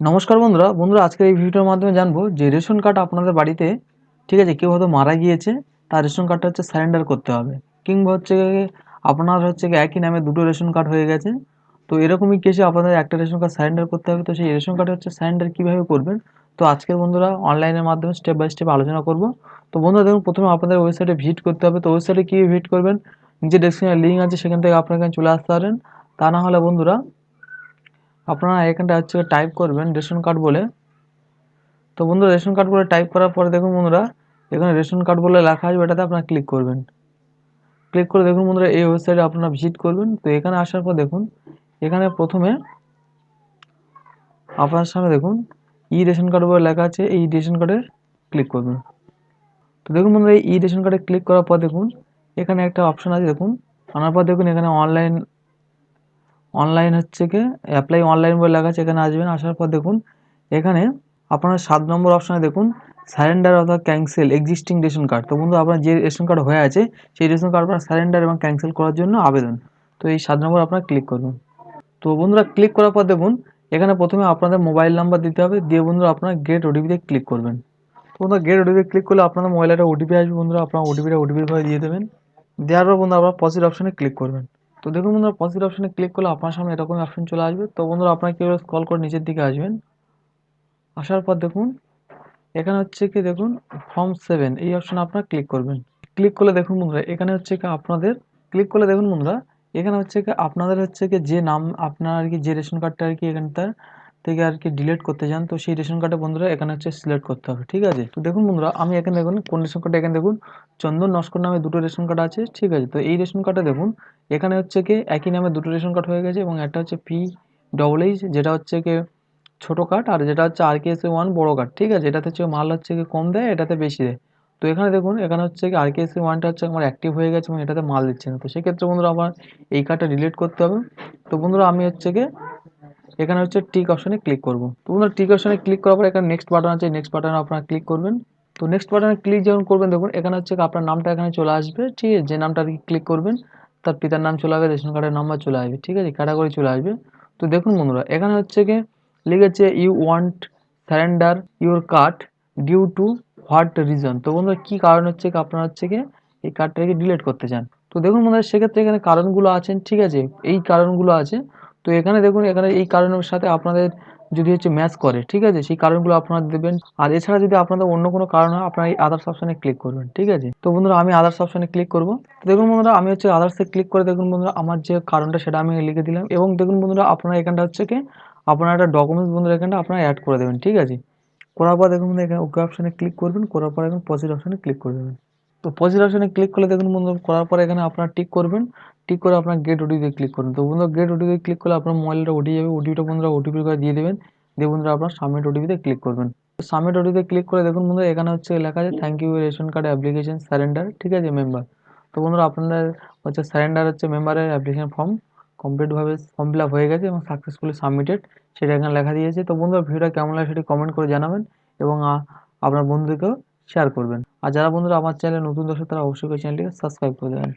নমস্কার বন্ধুরা বন্ধুরা আজকের এই ভিডিওর মাধ্যমে জানব যে রেশন কার্ড আপনাদের বাড়িতে, ঠিক আছে, কেউ হয়তো মারা গিয়েছে, তার রেশন কার্ডটা হচ্ছে স্যারেন্ডার করতে হবে। কিংবা হচ্ছে আপনার হচ্ছে একই নামে দুটো রেশন কার্ড হয়ে গেছে, তো এরকমই কেসে আপনাদের একটা রেশন কার্ড স্যারেন্ডার করতে হবে, তো সেই রেশন কার্ড হচ্ছে স্যারেন্ডার কীভাবে করবেন? তো আজকের বন্ধুরা অনলাইনের মাধ্যমে স্টেপ বাই স্টেপ আলোচনা করব। তো বন্ধুরা দেখুন, প্রথমে আপনাদের ওয়েবসাইটে ভিজিট করতে হবে, তো ওয়েবসাইটে কীভাবে ভিজিট করবেন? নিচে ডেসক্রিপশনে লিঙ্ক আছে, সেখান থেকে আপনার চলে আসতে পারেন। তা না হলে বন্ধুরা আপনারা এখানটা হচ্ছে টাইপ করবেন রেশন কার্ড বলে। তো বন্ধুরা, রেশন কার্ড বলে টাইপ করার পরে দেখুন বন্ধুরা, এখানে রেশন কার্ড বলে লেখা আসবে এটাতে আপনারা ক্লিক করবেন। ক্লিক করে দেখুন বন্ধুরা, এই ওয়েবসাইটে আপনারা ভিজিট করবেন। তো এখানে আসার পর দেখুন, এখানে প্রথমে আপনার সামনে দেখুন, ই রেশন কার্ড বলে লেখা আছে, এই রেশন কার্ডে ক্লিক করবেন। তো দেখুন বন্ধুরা, এই ই রেশন কার্ডে ক্লিক করার পর দেখুন, এখানে একটা অপশন আছে দেখুন, আনার পর দেখুন এখানে অনলাইন অনলাইন হচ্ছে কি অ্যাপ্লাই অনলাইন বলে লেখা আছে, এখানে আসবেন, আসার পর দেখুন, এখানে আপনার সাত নম্বর অপশানে দেখুন সারেন্ডার অথবা ক্যান্সেল এক্সিস্টিং রেশন কার্ড তো বন্ধু, আপনার যে রেশন কার্ড হয়ে আছে, সেই রেশন কার্ড আপনার সারেন্ডার এবং ক্যান্সেল করার জন্য আবেদন। তো এই সাত নম্বর আপনার ক্লিক করবেন তো বন্ধুরা ক্লিক করার পর দেখুন, এখানে প্রথমে আপনাদের মোবাইল নাম্বার দিতে হবে, দিয়ে বন্ধুরা আপনার গেট ওটিপিতে ক্লিক করবেন। তো বন্ধুরা গেট ওটিপিতে ক্লিক করলে আপনাদের মোবাইলে একটা ওটিপি আসবে বন্ধুরা, আপনার ওটিপিটা ওটিপির ভাবে দিয়ে দেবেন। দেওয়ার পর বন্ধু আপনার পজিট অপশানে ক্লিক করবেন। তো দেখুন বন্ধুরা পজিটিভ অপশানে ক্লিক করলে আপনার সামনে এরকম অপশন চলে আসবে। তো বন্ধুরা আপনার কীভাবে করে নিচের দিকে আসবেন। আসার পর দেখুন, এখানে হচ্ছে কি দেখুন ফর্ম সেভেন এই অপশানে আপনার ক্লিক করবেন। ক্লিক করলে দেখুন বন্ধুরা, এখানে হচ্ছে কি আপনাদের ক্লিক করলে দেখুন বন্ধুরা, এখানে হচ্ছে কি আপনাদের হচ্ছে কি যে নাম, আপনার আর কি যে রেশন কার্ডটা আর কি এখানটা থেকে আর কি ডিলিট করতে চান তো সেই রেশন কার্ডে বন্ধুরা এখানে হচ্ছে সিলেক্ট করতে হবে, ঠিক আছে? তো দেখুন বন্ধুরা, আমি এখানে দেখুন কোন রেশন কার্ডে এখানে দেখুন চন্দন নস্কর নামে দুটো রেশন কার্ড আছে, ঠিক আছে? তো এই রেশন কার্ডে দেখুন, এখানে হচ্ছে কি একই নামে দুটো রেশন কার্ড হয়ে গেছে এবং একটা হচ্ছে পি ডবল এইচ যেটা হচ্ছে কি ছোটো কার্ড আর যেটা হচ্ছে আর কে এস ওয়ান বড়ো কার্ড ঠিক আছে? এটাতে হচ্ছে মাল হচ্ছে কি কম দেয়, এটাতে বেশি দেয়। তো এখানে দেখুন, এখানে হচ্ছে কি আর কে এস ওয়ানটা হচ্ছে আমার অ্যাক্টিভ হয়ে গেছে এবং এটাতে মাল দিচ্ছে না। তো সেক্ষেত্রে বন্ধুরা আমার এই কার্ডটা ডিলিট করতে হবে। তো বন্ধুরা আমি হচ্ছে কি এখানে হচ্ছে টিক অপশনে ক্লিক করব। তো বন্ধুরা টিক অপশনে ক্লিক করার পর এখানে নেক্সট বাটন আছে নেক্সট বাটনে আপনারা ক্লিক করবেন। তো নেক্সট বাটনে ক্লিক যখন করবেন, দেখুন এখানে হচ্ছে আপনার নামটা এখানে চলে আসবে, ঠিক আছে? যে নামটা কি ক্লিক করবেন, তার পিতার নাম চলে আসবে, রেশন কার্ডের নাম্বার চলে আসবে, ঠিক আছে? ক্যাটাগরি চলে আসবে। তো দেখুন বন্ধুরা, এখানে হচ্ছে কি লিখেছে you want surrender your card due to what reason তো বন্ধুরা, কী কারণ হচ্ছে কি আপনার হচ্ছে কি এই কার্ডটাকে ডিলিট করতে চান? তো দেখুন বন্ধুরা, সেক্ষেত্রে এখানে কারণগুলো আছেন, ঠিক আছে? এই কারণগুলো আছে। তো এখানে দেখুন, এখানে এই কারণের সাথে আপনাদের যদি হচ্ছে ম্যাচ করে, ঠিক আছে? সেই কারণগুলো আপনারা দেবেন। আর এছাড়া যদি আপনাদের অন্য কোনো কারণ হয়, আপনারা এই আদার্স অপশানে ক্লিক করবেন, ঠিক আছে? তো বন্ধুরা, আমি আদার্স অপশানে ক্লিক করব। দেখুন বন্ধুরা, আমি হচ্ছে আদার্সে ক্লিক করে দেখুন বন্ধুরা, আমার যে কারণটা সেটা আমি লিখে দিলাম। এবং দেখুন বন্ধুরা, আপনারা এখানটা হচ্ছে কি, আপনার একটা ডকুমেন্টস বন্ধুরা এখানটা আপনারা অ্যাড করে দেবেন, ঠিক আছে? করার পর দেখুন এখানে ওকে অপশানে ক্লিক করবেন, করার পর এখন পজিটিভ অপশানে ক্লিক করে দেবেন। তো পজিটিভ অপশানে ক্লিক করলে দেখুন বন্ধু, করার পরে এখানে আপনারা টিক করবেন। টিক করে আপনার গেট ওটিপি ক্লিক করুন তো বন্ধুরা গেট ওটিপি ক্লিক করলে আপনার মোবাইলটা ওটি যাবে। ওটিপিটা বন্ধুরা ওটিপি করে দিয়ে দেবেন। দিয়ে বন্ধুরা আপনার সাবমিট ওটিপিতে ক্লিক করবেন। সাবমিট ওটিপিতে ক্লিক করে দেখুন বন্ধুরা, এখানে হচ্ছে লেখা আছে thank you ration card application surrender ঠিক আছে মেম্বার তো বন্ধুরা, আপনাদের হচ্ছে সারেন্ডার হচ্ছে মেম্বারের অ্যাপ্লিকেশন ফর্ম কমপ্লিটভাবে ফর্ম ফিল হয়ে গেছে এবং সাকসেসফুলি সাবমিটেড সেটা এখানে লেখা দিয়েছে। তো বন্ধুরা, ভিডিওটা কেমন লাগে সেটি কমেন্ট করে জানাবেন এবং আপনার বন্ধুদেরকেও শেয়ার করবেন। আর যারা বন্ধুরা আমার চ্যানেলে নতুন দর্শক, তারা অবশ্যই চ্যানেলটিকে সাবস্ক্রাইব করে দেবেন।